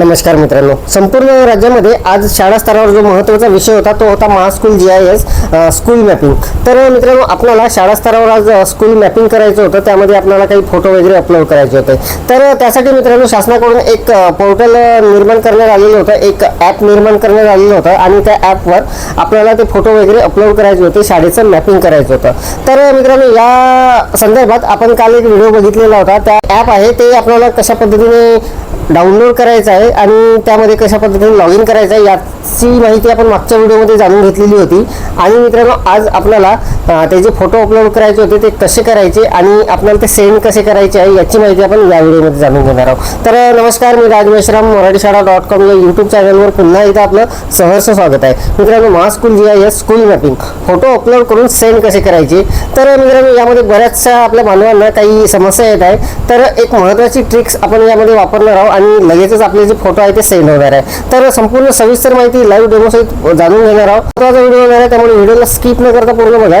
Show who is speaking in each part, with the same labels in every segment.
Speaker 1: नमस्कार मित्रांनो. संपूर्ण राज्यामध्ये आज शाळा स्तरावर जो महत्त्वाचा विषय होता तो होता Mahaschool G I S school mapping तर मित्रांनो आपल्याला शाळा स्तरावर आज स्कूल मॅपिंग करायचं होतं. त्यामध्ये आपल्याला काही फोटो वगैरे अपलोड करायचे होते. तर त्यासाठी मित्रांनो शासनाकडून एक पोर्टल निर्माण करण्यात आलेलं होतं. एक ॲप निर्माण करण्यात आलेलं होतं. आणि त्या ॲपवर आपल्याला ते फोटो वगैरे अपलोड करायचे होते. शाळेचं मॅपिंग करायचं होतं. तर मित्रांनो या संदर्भात आपण काल एक व्हिडिओ बघितलेला होता. त्या ॲप आहे. ते आपल्याला कशा पद्धतीने डाउनलोड करायचा आहे आणि त्यामध्ये कशा पद्धतीने लॉग इन करायचं आहे याची माहिती आपण मागच्या व्हिडिओमध्ये जाणून घेतलेली होती. आणि मित्रांनो आज आपल्याला ते त्याचे फोटो अपलोड करायचे होते ते कसे करायचे आणि आपल्याला ते सेंड कसे करायचे आहे याची माहिती आपण या व्हिडिओमध्ये जाणून घेणार आहोत. तर नमस्कार मी राजमेश्राम मराठी शाळा डॉट कॉम या यूट्यूब चॅनलवर पुन्हा एकदा आपलं सहर्ष स्वागत आहे. मित्रांनो महास्कूल जी आहे स्कूल मॅपिंग फोटो अपलोड करून सेंड कसे करायचे? तर मित्रांनो यामध्ये बऱ्याचशा आपल्या बांधवांना काही समस्या येत आहे. तर एक महत्त्वाची ट्रिक्स आपण यामध्ये वापरणार आहोत आणि लगेचच आपले जे फोटो आहे ते सेंड होणार आहे. तर संपूर्ण सविस्तर माहिती लाईव्ह डेमोसहित जाणून घेणार आहोत. महत्त्वाचा व्हिडिओ होणार आहे त्यामुळे व्हिडिओला स्किप न करता पूर्ण बघा.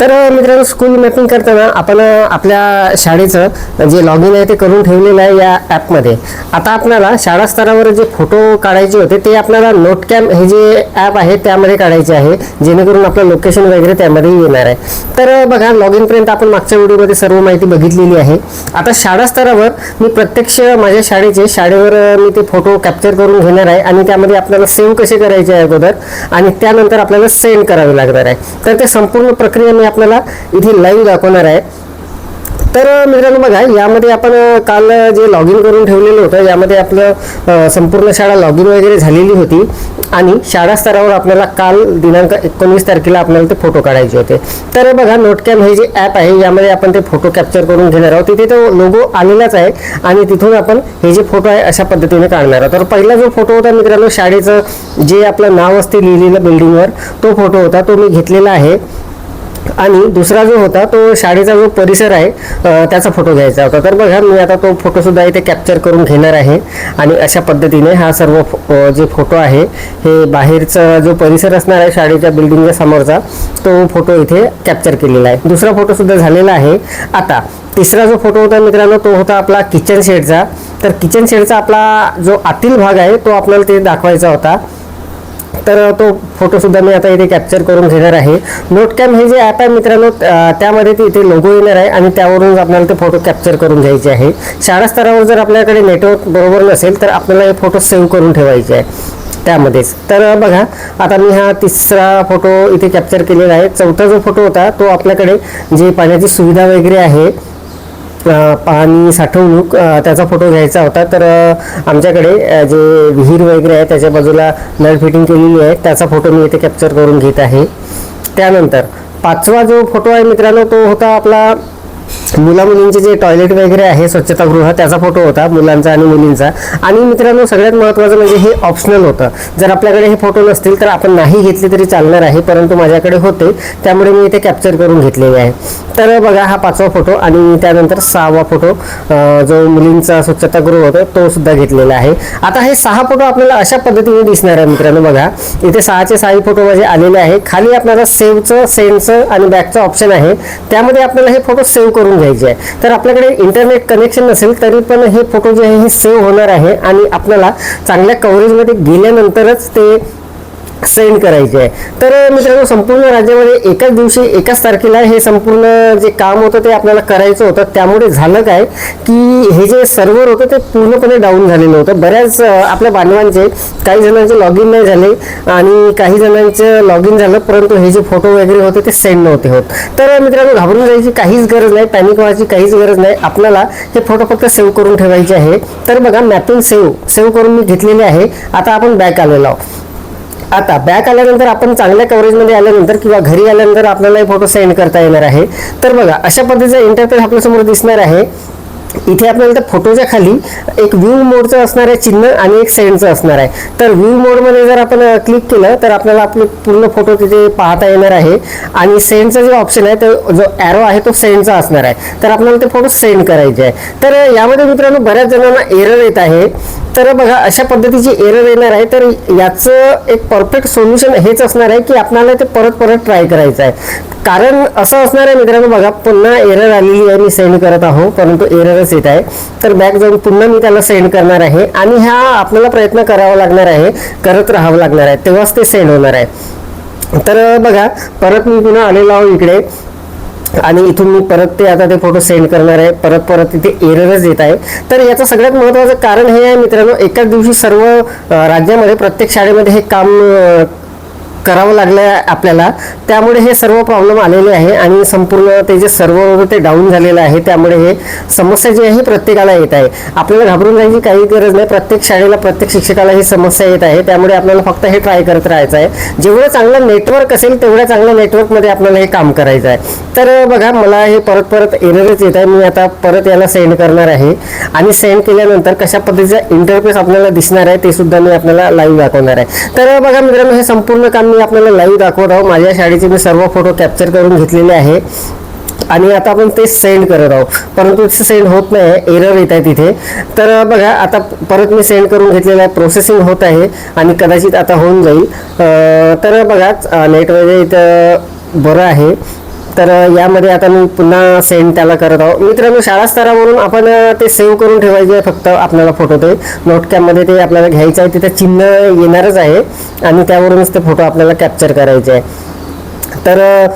Speaker 1: तर मित्रांनो स्कूल मॅपिंग करताना आपण आपल्या शाळेचं जे लॉग इन आहे ते करून ठेवलेलं आहे या ॲपमध्ये आता आपल्याला शाळा स्तरावर जे फोटो काढायचे होते ते आपल्याला नोट कॅम हे जे ॲप आहे त्यामध्ये काढायचे आहे जेणेकरून आपलं लोकेशन वगैरे त्यामध्ये येणार आहे. तर बघा लॉग इनपर्यंत आपण मागच्या व्हिडिओमध्ये सर्व माहिती बघितलेली आहे. आता शाळा स्तरावर मी प्रत्यक्ष माझ्या शाळेचे शाळेवर मी ते फोटो कॅप्चर करून घेणार आहे आणि त्यामध्ये आपल्याला सेव्ह कसे करायचे आहे अगोदर आणि त्यानंतर आपल्याला सेंड करावे लागणार आहे. तर ते संपूर्ण प्रक्रिया मी आपल्याला इथे लाईव्ह दाखवणार आहे. तर मित्रांनो बघा यामध्ये आपण काल जे लॉग इन करून ठेवलेलं होतं यामध्ये आपलं संपूर्ण शाळा लॉग इन वगैरे झालेली होती. आणि शाळा स्तरावर आपल्याला काल दिनांक एकोणवीस तारखेला आपल्याला ते फोटो काढायचे होते. तर बघा नोटकॅम हे जे ॲप आहे यामध्ये आपण ते फोटो कॅप्चर करून घेणार आहोत. तिथे तो लोगो आलेलाच आहे आणि तिथून आपण हे जे फोटो आहे अशा पद्धतीने काढणार आहोत. तर पहिला जो फोटो होता मित्रांनो शाळेचं जे आपलं नाव असते लिहिलेलं बिल्डिंगवर तो फोटो होता तो मी घेतलेला आहे. आणि दुसरा जो होता तो शाळेचा जो परिसर आहे त्याचा फोटो घ्यायचा होता. तर बघा मी आता तो फोटोसुद्धा इथे कॅप्चर करून घेणार आहे. आणि अशा पद्धतीने हा सर्व फो- जे फोटो आहे हे बाहेरचा जो परिसर असणार आहे शाळेच्या बिल्डिंगच्या समोरचा तो फोटो इथे कॅप्चर केलेला आहे. दुसरा फोटोसुद्धा झालेला आहे. आता तिसरा जो फोटो होता मित्रांनो तो होता आपला किचन शेडचा तर किचन शेडचा आपला जो आतील भाग आहे तो आपल्याला ते दाखवायचा होता. तर तो फोटोसुद्धा मी आता इथे कॅप्चर करून घेणार आहे. नोटकॅम हे जे ॲप आहे मित्रांनो त्यामध्ये ते इथे लोगो येणार आहे आणि त्यावरून आपल्याला ते फोटो कॅप्चर करून घ्यायचे आहे. शाळा स्तरावर जर आपल्याकडे नेटवर्क बरोबर नसेल तर आपल्याला हे फोटो सेव्ह करून ठेवायचे आहे. त्यामध्येच. तर बघा आता मी हा तिसरा फोटो इथे कॅप्चर केलेला आहे. चौथा जो फोटो होता तो आपल्याकडे जे पाण्याची सुविधा वगैरे आहे पाणी साठवणूक त्याचा फोटो घ्यायचा होता. तर आमच्याकडे जे विहीर वगैरे आहे त्याच्या बाजूला नळ फिटिंग केलेली आहे. त्याचा फोटो मी इथे कॅप्चर करून घेत आहे. त्यानंतर पाचवा जो फोटो आहे मित्रांनो तो होता आपला मुला मुलींचे जे टॉयलेट वगैरे आहे स्वच्छतागृह त्याचा फोटो होता मुलांचा आणि मुलींचा. आणि मित्रांनो सगळ्यात महत्त्वाचं म्हणजे हे ऑप्शनल होतं. जर आपल्याकडे हे फोटो नसतील तर आपण नाही घेतले तरी चालणार आहे परंतु माझ्याकडे होते. त्यामुळे मी इथे कॅप्चर करून घेतलेले आहे. तर बघा हा पाचवा फोटो आणि त्यानंतर सहावा फोटो जो मुलींचा स्वच्छतागृह होता तो सुद्धा घेतलेला आहे. आता हे सहा फोटो आपल्याला अशा पद्धतीने दिसणार आहे मित्रांनो बघा. इथे सहाचे सहाही फोटो माझे आलेले आहे. खाली आपल्याला सेव्हचं सेंडचं आणि बॅकचं ऑप्शन आहे. त्यामध्ये आपल्याला हे फोटो सेव्ह करून घ्यायची आहे. तर आपल्याकडे इंटरनेट कनेक्शन नसेल तरी पण हे फोटो जे आहे हे सेव्ह होणार आहे. आणि आपल्याला चांगल्या कव्हरेजमध्ये गेल्यानंतरच ते सेंड करायचे. आहे तर मित्रांनो संपूर्ण राज्यामध्ये एकाच दिवशी एकाच तारखेला हे संपूर्ण जे काम होतं ते आपल्याला करायचं होतं. त्यामुळे झालं काय की हे जे सर्व्हर होतं ते पूर्णपणे डाऊन झालेलं होतं. बऱ्याच आपल्या बांधवांचे काही जणांचे लॉग इन नाही झाले आणि काही जणांचं लॉग इन झालं परंतु हे जे फोटो वगैरे होते ते सेंड नव्हते होत. तर मित्रांनो घाबरून जायची काहीच गरज नाही पॅनिक व्हायची काहीच गरज नाही. आपल्याला हे फोटो फक्त सेव्ह करून ठेवायचे आहे. तर बघा मॅपिंग सेव्ह सेव्ह करून मी घेतलेले आहे. आता आपण बॅक आलेलो आहोत. आता बॅक आल्यानंतर आपण चांगल्या कव्हरेजमध्ये आल्यानंतर किंवा घरी आल्यानंतर आपल्याला हे फोटो सेंड करता येणार आहे. तर बघा अशा पद्धतीचा इंटरफेस आपल्यासमोर दिसणार आहे. इथे आपल्याला त्या फोटोच्या खाली एक व्ह्यू मोडचं असणार आहे चिन्ह आणि एक सेंडचं असणार आहे. तर व्ह्यू मोडमध्ये जर आपण क्लिक केलं तर आपल्याला आपले पूर्ण फोटो तिथे पाहता येणार आहे. आणि सेंडचा जो ऑप्शन आहे तो जो ॲरो आहे तो सेंडचा असणार आहे. तर आपल्याला ते फोटो सेंड करायचे आहे. तर यामध्ये मित्रांनो बऱ्याच जणांना एरर येत आहे. तर बघा अशा पद्धतीची एरर येणार आहे. तर याचं एक परफेक्ट सोल्युशन हेच असणार आहे की आपल्याला ते परत परत ट्राय करायचं आहे. कारण असं असणार आहे मित्रांनो बघा पुन्हा एरर आलेली आहे मी सेंड करत आहो. परंतु एरर एररच येत आहे. तर बॅक जाऊन पुन्हा मी त्याला सेंड करणार आहे. आणि हा आपल्याला प्रयत्न करावा लागणार आहे. करत राहावं लागणार आहे. तेव्हाच ते सेंड होणार आहे. तर बघा परत मी पुन्हा आलेलो आहो इकडे. आणि इथून मी परत ते आता ते फोटो सेंड करणार आहे. परत परत तिथे एररच येत आहे. तर याचं सगळ्यात महत्त्वाचं कारण हे आहे मित्रांनो एकाच दिवशी सर्व राज्यामध्ये प्रत्येक शाळेमध्ये हे काम करावं लागलं आहे आपल्याला. त्यामुळे हे सर्व प्रॉब्लेम आलेले आहे आणि संपूर्ण ते जे सर्व ते डाऊन झालेलं आहे त्यामुळे हे समस्या जी आहे ही प्रत्येकाला येत आहे. आपल्याला घाबरून जायची काही गरज नाही. प्रत्येक शाळेला प्रत्येक शिक्षकाला ही समस्या येत आहे. त्यामुळे आपल्याला फक्त हे ट्राय करत राहायचं आहे. जेवढं चांगलं नेटवर्क असेल तेवढ्या चांगल्या नेटवर्कमध्ये आपल्याला हे काम करायचं आहे. तर बघा मला हे परत परत एररच येत आहे. मी आता परत याला सेंड करणार आहे. आणि सेंड केल्यानंतर कशा पद्धतीचा इंटरफेस आपल्याला दिसणार आहे ते सुद्धा मी आपल्याला लाईव्ह दाखवणार आहे. तर बघा मित्रांनो हे संपूर्ण काम मी आपल्याला लाईव्ह दाखवत आहोत. माझ्या शाळेचे मी सर्व फोटो कॅप्चर करून घेतलेले आहे. आणि आता आपण ते सेंड करत आहोत. परंतु सेंड होत नाही. एरर येत आहे तिथे. तर बघा आता परत मी सेंड करून घेतलेलं आहे. प्रोसेसिंग होत आहे. आणि कदाचित आता होऊन जाईल. तर बघा नेटमध्ये इथं बरं आहे. तर यामध्ये आता मी पुन्हा सेंड त्याला करत आहोत. मित्रांनो शाळा स्तरावरून आपण ते सेव्ह करून ठेवायचे आहे फक्त आपल्याला फोटो ते. नोटकॅपमध्ये ते आपल्याला घ्यायचं आहे तिथे चिन्ह येणारच आहे. आणि त्यावरूनच ते फोटो आपल्याला कॅप्चर करायचे आहे. तर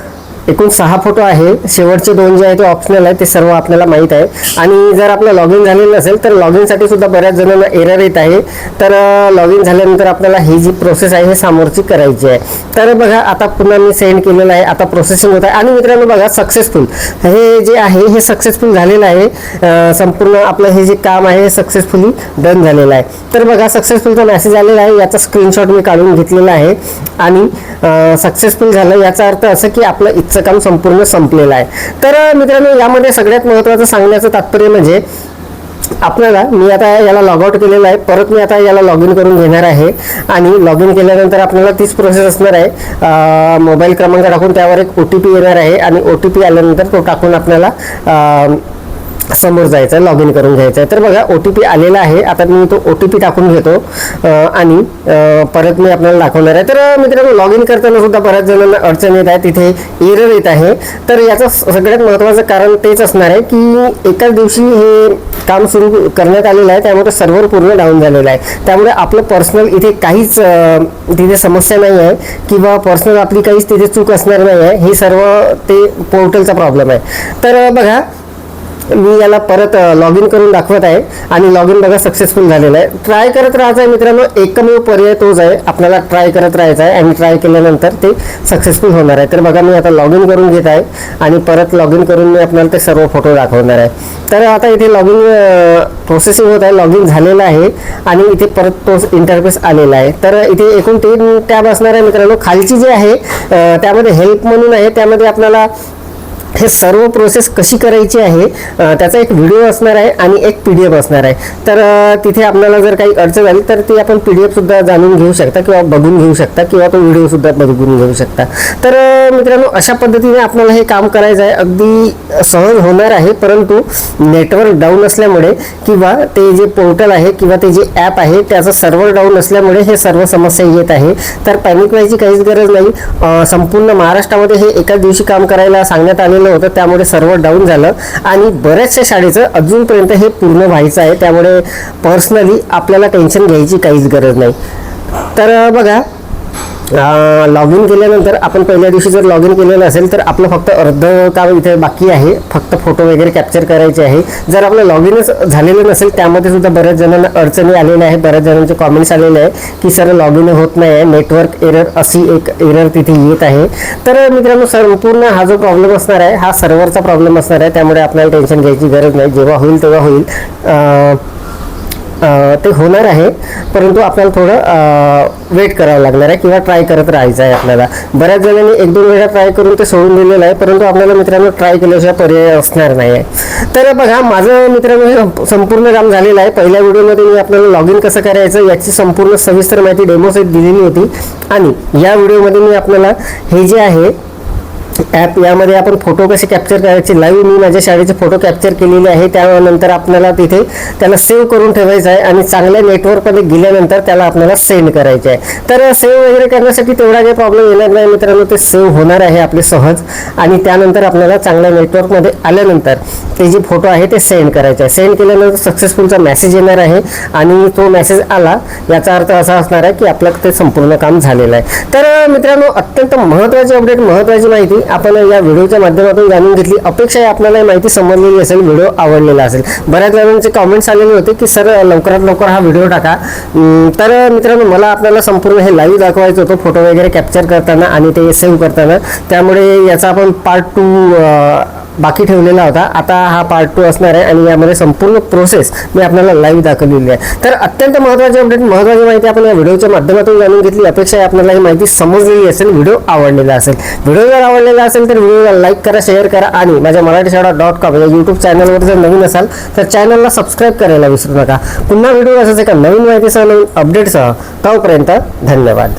Speaker 1: एकूण सहा फोटो आहे. शेवटचे दोन जे आहे ते ऑप्शनल आहे ते सर्व आपल्याला माहीत आहे. आणि जर आपलं लॉग इन झालेलं नसेल तर लॉग इनसाठी सुद्धा बऱ्याच जणांना एरर येत आहे. तर लॉग इन झाल्यानंतर आपल्याला ही जी प्रोसेस आहे हे सामोरची करायची आहे. तर बघा आता पुन्हा मी सेंड केलेलं आहे. आता प्रोसेसिंग होत आहे. आणि मित्रांनो बघा सक्सेसफुल हे जे आहे हे सक्सेसफुल झालेलं आहे. संपूर्ण आपलं हे जे काम आहे हे सक्सेसफुली डन झालेलं आहे. तर बघा सक्सेसफुलचा मेसेज आलेला आहे याचा स्क्रीनशॉट मी काढून घेतलेला आहे. आणि सक्सेसफुल झालं याचा अर्थ असं की आपलं इथं इथचं काम संपूर्ण संपलेलं आहे. तर मित्रांनो यामध्ये सगळ्यात महत्त्वाचं सांगण्याचं तात्पर्य म्हणजे आपल्याला मी आता याला लॉग आउट केलेलं आहे. परत मी आता याला लॉग इन करून घेणार आहे. आणि लॉग इन केल्यानंतर आपल्याला तीच प्रोसेस असणार आहे. मोबाईल क्रमांक टाकून त्यावर एक ओ टी पी येणार आहे. आणि ओ टी पी आल्यानंतर तो टाकून आपल्याला समोर जायचं आहे लॉग इन करून घ्यायचं. आहे तर बघा ओ टी पी आलेला आहे. आता मी तो ओ टी पी टाकून घेतो. आणि परत मी आपल्याला दाखवणार आहे. तर मित्रांनो लॉग इन करताना सुद्धा बऱ्याच जणांना अडचण येत आहे. तिथे एरर येत आहे. तर याचं सगळ्यात महत्त्वाचं कारण तेच असणार आहे की एकाच दिवशी हे काम सुरू करण्यात आलेलं आहे. त्यामुळे सर्व्हर पूर्ण डाऊन झालेलं आहे. त्यामुळे आपलं पर्सनल इथे काहीच तिथे समस्या नाही आहे किंवा पर्सनल आपली काहीच तिथे चूक असणार नाही आहे. हे सर्व ते पोर्टलचा प्रॉब्लेम आहे. तर बघा मी याला परत लॉग इन करून दाखवत आहे आणि लॉग इन बघा सक्सेसफुल झालेलं आहे. ट्राय करत राहायचं आहे मित्रांनो एकमेव पर्याय तोच आहे. आपल्याला ट्राय करत राहायचं आहे आणि ट्राय केल्यानंतर ते सक्सेसफुल होणार आहे. तर बघा मी आता लॉग इन करून घेत आहे आणि परत लॉग इन करून मी आपल्याला ते सर्व फोटो दाखवणार आहे. तर आता इथे लॉग इन प्रोसेसिंग होत आहे लॉग इन झालेलं आहे आणि इथे परत तो इंटरफेस आलेला आहे. तर इथे एकूण तीन टॅब असणार आहे मित्रांनो. खालची जी आहे त्यामध्ये हेल्प म्हणून आहे. त्यामध्ये आपल्याला हे सर्व प्रोसेस कशी करायची आहे त्याचा एक व्हिडिओ असणार आहे आणि एक पी डी एफ असणार आहे. तर तिथे आपल्याला जर काही अडचण आली तर ती आपण पी डी एफसुद्धा जाणून घेऊ शकता किंवा बघून घेऊ शकता किंवा तो व्हिडिओसुद्धा बघून घेऊ शकता. तर मित्रांनो अशा पद्धतीने आपल्याला हे काम करायचं आहे. अगदी सहज होणार आहे परंतु नेटवर्क डाऊन असल्यामुळे किंवा ते जे पोर्टल आहे किंवा ते जे ॲप आहे त्याचं सर्व्हर डाऊन असल्यामुळे हे सर्व समस्या येत आहे. तर पॅनिक व्हायची काहीच गरज नाही. संपूर्ण महाराष्ट्रामध्ये हे एकाच दिवशी काम करायला सांगण्यात आलेलं होतं त्यामुळे सर्व्हर डाऊन झालं. आणि बऱ्याचशा शाळेचं अजूनपर्यंत हे पूर्ण व्हायचं आहे त्यामुळे पर्सनली आपल्याला टेन्शन घ्यायची काहीच गरज नाही. तर बघा लॉग इन केल्यानंतर आपण पहिल्या दिवशी जर लॉग इन केलेलं असेल तर आपलं फक्त अर्ध काम इथे बाकी आहे. फक्त फोटो वगैरे कॅप्चर करायचे आहे. जर आपलं लॉग इनच झालेलं नसेल त्यामध्ये सुद्धा बऱ्याच जणांना अडचणी आलेल्या आहेत. बऱ्याच जणांचे कॉमेंट्स आलेले आहे की सर लॉग इन होत नाही आहे नेटवर्क एरर अशी एक एरर तिथे येत आहे. तर मित्रांनो संपूर्ण हा जो प्रॉब्लेम असणार आहे हा सर्व्हरचा प्रॉब्लेम असणार आहे. त्यामुळे आपल्याला टेन्शन घ्यायची गरज नाही. जेव्हा होईल तेव्हा होईल. ते होणार आहे परंतु आपल्याला थोडं वेट करावं लागणार आहे किंवा ट्राय करत राहायचं आहे आपल्याला. बऱ्याच जणांनी एक दोन वेळा ट्राय करून ते सोडून दिलेलं आहे परंतु आपल्याला मित्रांनो ट्राय केल्याशिवाय पर्याय असणार नाही आहे तर बघा माझं मित्रांनो हे संपूर्ण काम झालेलं आहे. पहिल्या व्हिडिओमध्ये मी आपल्याला लॉग इन कसं करायचं याची संपूर्ण सविस्तर माहिती डेमो दिलेली होती. आणि या व्हिडिओमध्ये मी आपल्याला हे जे आहे ॲप यामध्ये आपण फोटो कसे कॅप्चर करायचे? लाईव्ह मी माझ्या शाळेचे फोटो कॅप्चर केलेले आहे. त्यानंतर आपल्याला तिथे त्याला सेव्ह करून ठेवायचं आहे आणि चांगल्या नेटवर्कमध्ये गेल्यानंतर त्याला आपल्याला सेंड करायचे आहे. तर सेव्ह वगैरे करण्यासाठी तेवढा काही प्रॉब्लेम येणार नाही मित्रांनो. ते सेव्ह होणार आहे आपले सहज. आणि त्यानंतर आपल्याला चांगल्या नेटवर्कमध्ये आल्यानंतर ते जे फोटो आहे ते सेंड करायचे आहे. सेंड केल्यानंतर सक्सेसफुलचा मेसेज येणार आहे. आणि तो मेसेज आला याचा अर्थ असा असणार आहे की आपलं ते संपूर्ण काम झालेलं आहे. तर मित्रांनो अत्यंत महत्त्वाची अपडेट महत्त्वाची माहिती आपण या व्हिडिओच्या माध्यमातून जाणून घेतली. अपेक्षा आहे आपल्याला माहिती समजलेली असेल व्हिडिओ आवडलेला असेल. बऱ्याच जणांचे कॉमेंट्स आलेले होते की सर लवकरात लवकर हा व्हिडिओ टाका. तर मित्रांनो मला आपल्याला संपूर्ण हे लाईव्ह दाखवायचं होतं फोटो वगैरे कॅप्चर करताना आणि ते सेव्ह करताना. त्यामुळे याचा आपण पार्ट टू बाकी ठेवलेला होता. आता हा पार्ट टू असणार आहे आणि यामध्ये संपूर्ण प्रोसेस मी आपल्याला लाईव्ह दाखवलेली आहे. तर अत्यंत महत्त्वाची अपडेट महत्त्वाची माहिती आपण या व्हिडिओच्या माध्यमातून जाणून घेतली. अपेक्षा आहे आपल्याला ही माहिती समजलेली असेल व्हिडिओ आवडलेला असेल. व्हिडिओ जर आवडलेला असेल तर व्हिडिओला लाईक करा शेअर करा आणि माझ्या मराठी शाळा डॉट कॉम या यूट्यूब चॅनलवर जर नवीन असाल तर चॅनलला सबस्क्राईब करायला विसरू नका. पुन्हा व्हिडिओ असाच एका नवीन माहितीसह नवीन अपडेटसह तोपर्यंत धन्यवाद.